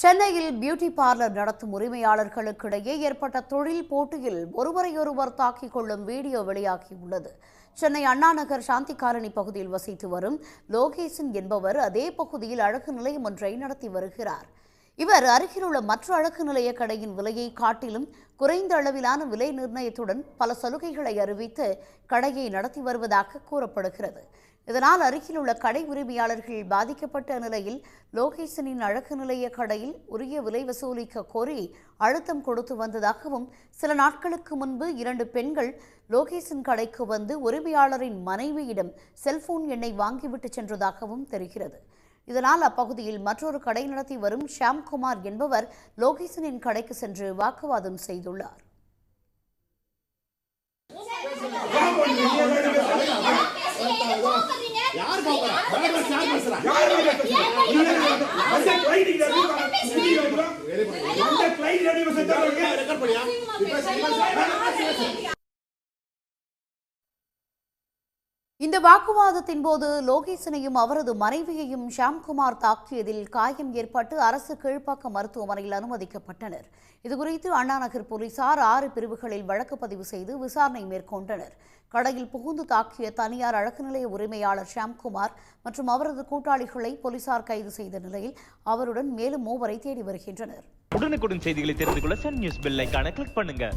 சென்னையில் beauty parlour நடத்தும் உரிமையாளர்களுக்கிடையே ஏற்பட்ட தொழில் போட்டியில் ஒருவரையொருவர் தாக்கிக் கொள்ளும் வீடியோ வெளியாகியுள்ளது. சென்னை அண்ணா நகர் சாந்தி காலனி பகுதியில் வசித்து வரும் லோகேசன் என்பவர் அதே பகுதியில் அழகு நிலையம் ஒன்றை நடத்தி வருகிறார். இவர் அருகிலுள்ள மற்ற அழகு நிலைய கடையின் விலையை காட்டிலும் குறைந்த அளவிலான விலை நிர்ணயத்துடன் பல சலுகைகளை அறிவித்து கடையை நடத்தி வருவதாக கூறப்படுகிறது. இதனால் அருகிலுள்ள கடை உரிமையாளர்கள் பாதிக்கப்பட்ட நிலையில் லோகேசனின் அழகு நிலைய கடையில் உரிய விலை வசூலிக்க கோரி அழுத்தம் கொடுத்து வந்ததாகவும் சில நாட்களுக்கு முன்பு இரண்டு பெண்கள் லோகேசன் கடைக்கு வந்து உரிமையாளரின் மனைவியிடம் செல்போன் எண்ணை வாங்கிவிட்டு சென்றதாகவும் தெரிகிறது. இதனால் அப்பகுதியில் மற்றொரு கடை நடத்தி வரும் ஷியாம்குமார் என்பவர் லோகேசனின் கடைக்கு சென்று வாக்குவாதம் செய்துள்ளார். யார் பேசுறா இந்த வாக்குவாதத்தின் போது லோகேசனையும் அவரது மனைவியையும் ஷியாம்குமார் தாக்கியதில் காயம் ஏற்பட்டு அரசு கீழ்ப்பாக்கம் மருத்துவமனையில் அனுமதிக்கப்பட்டனர். இதுகுறித்து அண்ணாநகர் போலீசார் ஆறு பிரிவுகளில் வழக்கு பதிவு செய்து விசாரணை மேற்கொண்டனர். கடையில் புகுந்து தாக்கிய தனியார் அழகு நிலைய உரிமையாளர் ஷாம்குமார் மற்றும் அவரது கூட்டாளிகளை போலீசார் கைது செய்த நிலையில் அவருடன் மேலும் மூவரை தேடி வருகின்றனர். உடனுக்குடன் செய்திகளை தெரிந்து கொள்ள சன் நியூஸ் பெல் கிளிக் பண்ணுங்க.